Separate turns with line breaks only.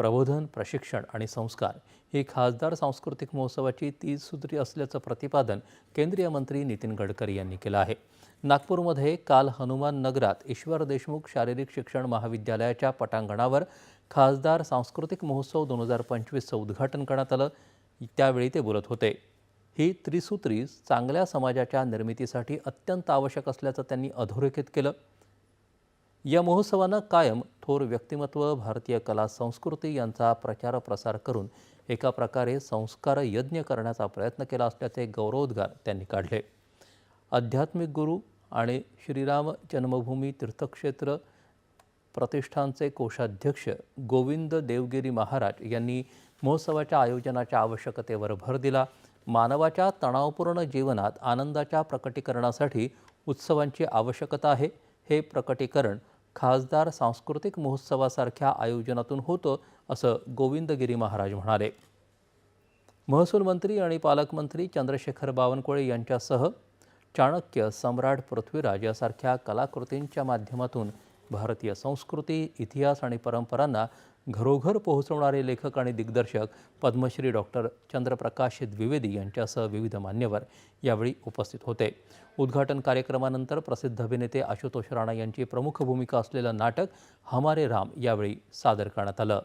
प्रबोधन प्रशिक्षण आणि संस्कार ही खासदार सांस्कृतिक महोत्सवाची तीज सूत्री असल्याचं प्रतिपादन केंद्रीय मंत्री नितीन गडकरी यांनी केलं आहे. नागपूरमध्ये काल हनुमान नगरात ईश्वर देशमुख शारीरिक शिक्षण महाविद्यालयाच्या पटांगणावर खासदार सांस्कृतिक महोत्सव दोन हजार पंचवीसचं उद्घाटन करण्यात आलं. त्यावेळी ते बोलत होते. ही त्रिसूत्री चांगल्या समाजाच्या निर्मितीसाठी अत्यंत आवश्यक असल्याचं त्यांनी अधोरेखित केलं. या महोत्सवानं कायम थोर व्यक्तिमत्व भारतीय कला संस्कृती यांचा प्रचार प्रसार करून एका प्रकारे संस्कार यज्ञ करण्याचा प्रयत्न केला असल्याचे गौरवोद्गार त्यांनी काढले. आध्यात्मिक गुरु आणि श्रीराम जन्मभूमी तीर्थक्षेत्र प्रतिष्ठानचे कोषाध्यक्ष गोविंद देवगिरी महाराज यांनी महोत्सवाच्या आयोजनाच्या आवश्यकतेवर भर दिला. मानवाच्या तणावपूर्ण जीवनात आनंदाच्या प्रकटीकरणासाठी उत्सवांची आवश्यकता आहे. हे प्रकटीकरण खासदार सांस्कृतिक महोत्सवासारख्या आयोजनातून होतं असं गोविंदगिरी महाराज म्हणाले. महसूल मंत्री आणि पालकमंत्री चंद्रशेखर बावनकुळे यांच्यासह चाणक्य सम्राट पृथ्वीराज यासारख्या कलाकृतींच्या माध्यमातून भारतीय संस्कृती इतिहास आणि परंपरांना घरोघर पोहोचवणारे लेखक आणि दिग्दर्शक पद्मश्री डॉक्टर चंद्रप्रकाश द्विवेदी यांच्यासह विविध मान्यवर यावेळी उपस्थित होते. उद्घाटन कार्यक्रमानंतर प्रसिद्ध अभिनेते आशुतोष राणा यांची प्रमुख भूमिका असलेलं नाटक हमारे राम यावेळी सादर करण्यात आलं.